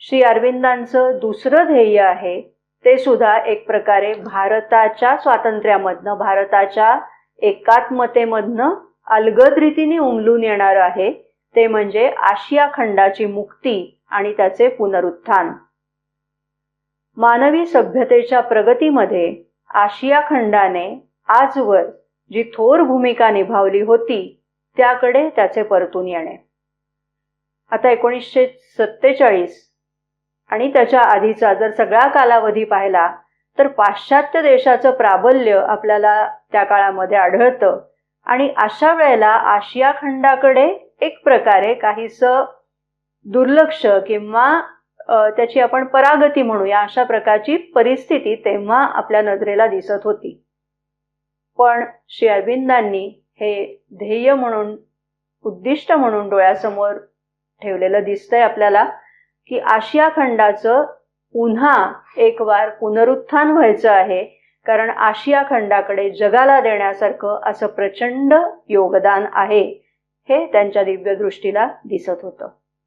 श्री अरविंदांचं दुसरं ध्येय आहे ते सुद्धा एक प्रकारे भारताच्या स्वातंत्र्यामधनं भारताच्या एकात्मतेमधनं अलगद रीतीने उमलून येणार आहे. ते म्हणजे आशिया खंडाची मुक्ती आणि त्याचे पुनरुत्थान. मानवी सभ्यतेच्या प्रगतीमध्ये आशिया खंडाने आजवर जी थोर भूमिका निभावली होती त्याकडे त्याचे परतून येणे. आता एकोणीसशे सत्तेचाळीस आणि त्याच्या आधीचा जर सगळा कालावधी पाहिला तर पाश्चात्य देशाचं प्राबल्य आपल्याला त्या काळामध्ये आढळतं. आणि अशा वेळेला आशिया खंडाकडे एक प्रकारे काहीस दुर्लक्ष किंवा त्याची आपण परागती म्हणूया अशा प्रकारची परिस्थिती तेव्हा आपल्या नजरेला दिसत होती. पण श्री अरविंदांनी हे ध्येय म्हणून उद्दिष्ट म्हणून डोळ्यासमोर ठेवलेलं दिसतंय आपल्याला. की आशिया खंडाचं पुन्हा एक वार पुनरुत्थान व्हायचं आहे कारण आशिया खंडाकडे जगाला देण्यासारखं असं प्रचंड योगदान आहे हे त्यांच्या दिव्य दृष्टीला दिसत होतं.